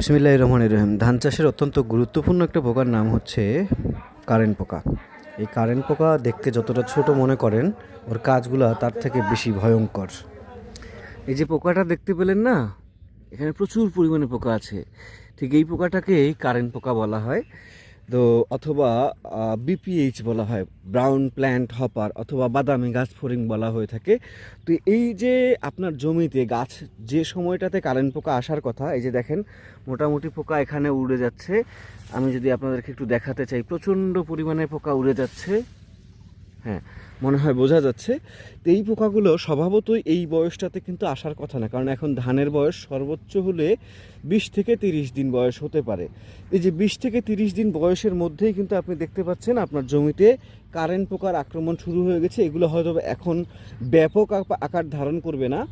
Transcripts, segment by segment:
বিসমিল্লাহ রহমান রহিম। ধান চাষের অত্যন্ত গুরুত্বপূর্ণ একটা পোকার নাম হচ্ছে কারেন্ট পোকা। এই কারেন্ট পোকা দেখতে যতটা ছোট মনে করেন, ওর কাজগুলো তার থেকে বেশি ভয়ঙ্কর। এই যে পোকাটা দেখতে পেলেন না, এখানে প্রচুর পরিমাণে পোকা আছে। ঠিক এই পোকাটাকেই কারেন্ট পোকা বলা হয়। তো অথবা বিপিএইচ বলা হয় ব্রাউন প্ল্যান্ট হপার অথবা বাদামি গাছ ফোরিং বলা হয়ে থাকে। তো এই যে আপনার জমিতে গাছ যে সময়টাতে কারেন্ট পোকা আসার কথা, এই যে দেখেন, মোটামুটি পোকা এখানে উড়ে যাচ্ছে। আমি যদি আপনাদেরকে একটু দেখাতে চাই, প্রচণ্ড পরিমাণে পোকা উড়ে যাচ্ছে। হ্যাঁ মনে হয় বোঝা যাচ্ছে। এই পোকাগুলো স্বভাবতই এই বয়সটাতে কিন্তু আসার কথা না, কারণ এখন ধানের বয়স সর্বোচ্চ হলে বিশ থেকে তিরিশ দিন বয়স হতে পারে। এই যে বিশ থেকে তিরিশ দিন বয়সের মধ্যেই কিন্তু আপনি দেখতে পাচ্ছেন আপনার জমিতে কারেন্ট পোকার আক্রমণ শুরু হয়ে গেছে। এগুলো হয়তো এখন ব্যাপক আক- আকার ধারণ করবে না।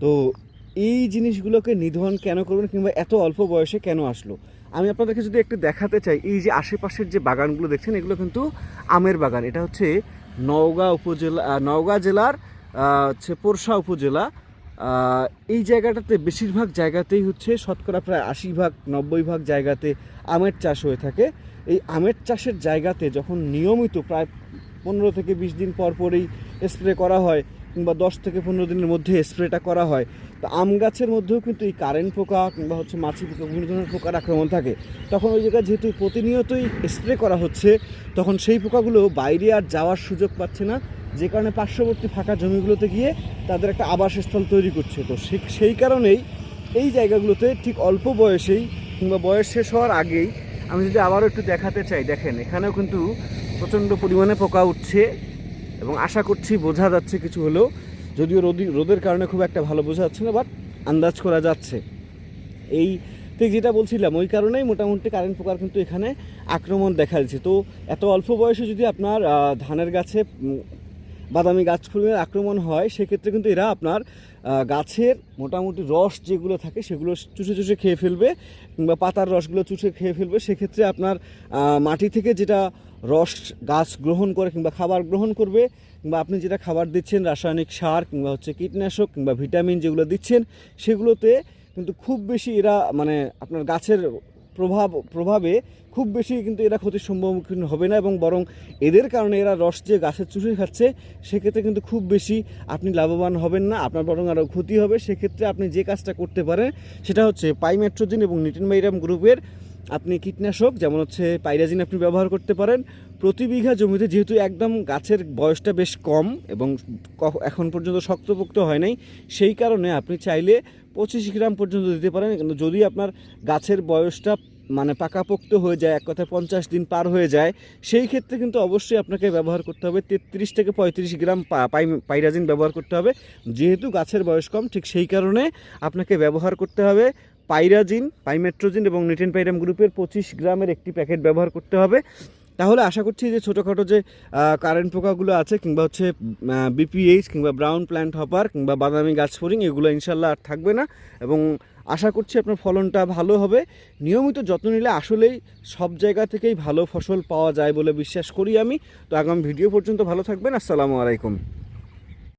তো এই জিনিসগুলোকে নিধন কেন করবেন কিংবা এত অল্প বয়সে কেন আসলো? আমি আপনাদেরকে যদি একটু দেখাতে চাই, এই যে আশেপাশের যে বাগানগুলো দেখছেন, এগুলো কিন্তু আমের বাগান। এটা হচ্ছে নওগাঁ উপজেলা নওগাঁ জেলার হচ্ছে পোরশা উপজেলা। এই জায়গাটাতে বেশিরভাগ জায়গাতেই হচ্ছে শতকরা প্রায় আশি ভাগ, নব্বই ভাগ জায়গাতে আমের চাষ হয়ে থাকে। এই আমের চাষের জায়গাতে যখন নিয়মিত প্রায় পনেরো থেকে বিশ দিন পর পরেই স্প্রে করা হয় কিংবা দশ থেকে পনেরো দিনের মধ্যে স্প্রেটা করা হয় তো আম গাছের মধ্যেও কিন্তু এই কারেন্ট পোকা কিংবা হচ্ছে মাছি পোকা, বিভিন্ন ধরনের পোকার আক্রমণ থাকে। তখন ওই জায়গায় যেহেতু প্রতিনিয়তই স্প্রে করা হচ্ছে, তখন সেই পোকাগুলো বাইরে আর যাওয়ার সুযোগ পাচ্ছে না। যে কারণে পার্শ্ববর্তী ফাঁকা জমিগুলোতে গিয়ে তাদের একটা আবাসস্থল তৈরি করছে। তো সেই কারণেই এই জায়গাগুলোতে ঠিক অল্প বয়সেই কিংবা বয়স শেষ হওয়ার আগেই আমি যদি আবারও একটু দেখাতে চাই, দেখেন এখানেও কিন্তু প্রচণ্ড পরিমাণে পোকা উঠছে এবং আশা করছি বোঝা যাচ্ছে কিছু হলেও যদিও রোদি রোদের কারণে খুব একটা ভালো বোঝা যাচ্ছে না বাট আন্দাজ করা যাচ্ছে। এই ঠিক যেটা বলছিলাম, ওই কারণেই মোটামুটি কারেন্ট পোকার কিন্তু এখানে আক্রমণ দেখা যাচ্ছে তো এত অল্প বয়সে যদি আপনার ধানের গাছে বাদামি গাছ ফুলের আক্রমণ হয়, সেক্ষেত্রে কিন্তু এরা আপনার গাছের মোটামুটি রস যেগুলো থাকে সেগুলো চুষে চুষে খেয়ে ফেলবে কিংবা পাতার রসগুলো চুষে খেয়ে ফেলবে। সেক্ষেত্রে আপনার মাটি থেকে যেটা রস গাছ গ্রহণ করে কিংবা খাবার গ্রহণ করবে কিংবা আপনি যেটা খাবার দিচ্ছেন, রাসায়নিক সার কিংবা হচ্ছে কীটনাশক কিংবা ভিটামিন যেগুলো দিচ্ছেন, সেগুলোতে কিন্তু খুব বেশি এরা মানে আপনার গাছের প্রভাব, প্রভাবে খুব বেশি কিন্তু এরা ক্ষতির সম্মুখীন হবে না এবং বরং এদের কারণে এরা রস যে গাছের চুষে খাচ্ছে, সেক্ষেত্রে কিন্তু খুব বেশি আপনি লাভবান হবেন না, আপনার বরং আরও ক্ষতি হবে। সেক্ষেত্রে আপনি যে কাজটা করতে পারেন, সেটা হচ্ছে পাইমেট্রোজিন এবং নিটিন মাইরাম গ্রুপের আপনি কীটনাশক, যেমন হচ্ছে পাইরাজিন আপনি ব্যবহার করতে পারেন। প্রতি বিঘা জমিতে যেহেতু একদম গাছের বয়সটা বেশ কম এবং এখন পর্যন্ত শক্তপোক্ত হয় নাই, সেই কারণে আপনি চাইলে পঁচিশ গ্রাম পর্যন্ত দিতে পারেন। কিন্তু যদি আপনার গাছের বয়সটা মানে পাকাপোক্ত হয়ে যায়, এক কথায় পঞ্চাশ দিন পার হয়ে যায়, সেই ক্ষেত্রে কিন্তু অবশ্যই আপনাকে ব্যবহার করতে হবে তেত্রিশ থেকে পঁয়ত্রিশ গ্রাম পাইরাজিন ব্যবহার করতে হবে। যেহেতু গাছের বয়স কম, ঠিক সেই কারণে আপনাকে ব্যবহার করতে হবে। পাইরাজিন, পাইমেট্রোজিন এবং নিটেন পাইরাম গ্রুপের পঁচিশ গ্রামের একটি প্যাকেট ব্যবহার করতে হবে। তাহলে আশা করছি যে ছোটোখাটো যে কারেন্ট পোকাগুলো আছে কিংবা হচ্ছে বিপিএইচ কিংবা ব্রাউন প্ল্যান্ট হপার কিংবা বাদামি গাছ ফরিং এগুলো ইনশাল্লাহ আর থাকবে না। এবং আশা করছি আপনার ফলনটা ভালো হবে। নিয়মিত যত্ন নিলে আসলেই সব জায়গা থেকেই ভালো ফসল পাওয়া যায় বলে বিশ্বাস করি আমি। তো আগামী ভিডিও পর্যন্ত ভালো থাকবেন। আসসালামু আলাইকুম।